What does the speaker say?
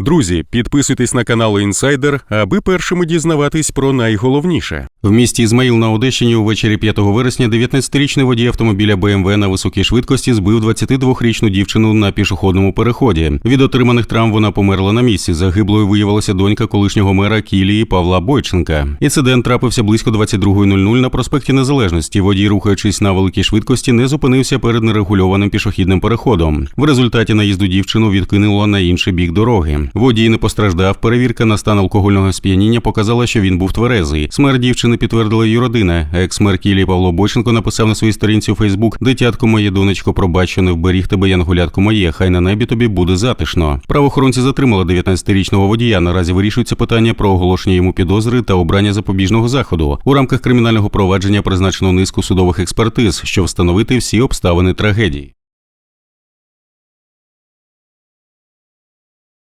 Друзі, підписуйтесь на канал Інсайдер, аби першими дізнаватись про найголовніше. В місті Ізмаїл на Одещині увечері 5 вересня 19-річний водій автомобіля БМВ на високій швидкості збив 22-річну дівчину на пішохідному переході. Від отриманих травм вона померла на місці. Загиблою виявилася донька колишнього мера Кілії Павла Бойченка. Інцидент трапився близько 22.00 на проспекті Незалежності. Водій, рухаючись на великій швидкості, не зупинився перед нерегульованим пішохідним переходом. В результаті наїзду дівчину відкинуло на інший бік дороги. Водій не постраждав. Перевірка на стан алкогольного сп'яніння показала, що він був тверезий. Смерть дівчини підтвердила її родина. Екс-мер Кілії Павло Бойченко написав на своїй сторінці у Фейсбук: Дитятко моє донечко, пробач, не вберіг тебе, янгулятко моє. Хай на небі тобі буде затишно. Правоохоронці затримали 19-річного водія. Наразі вирішується питання про оголошення йому підозри та обрання запобіжного заходу. У рамках кримінального провадження призначено низку судових експертиз, щоб встановити всі обставини трагедії.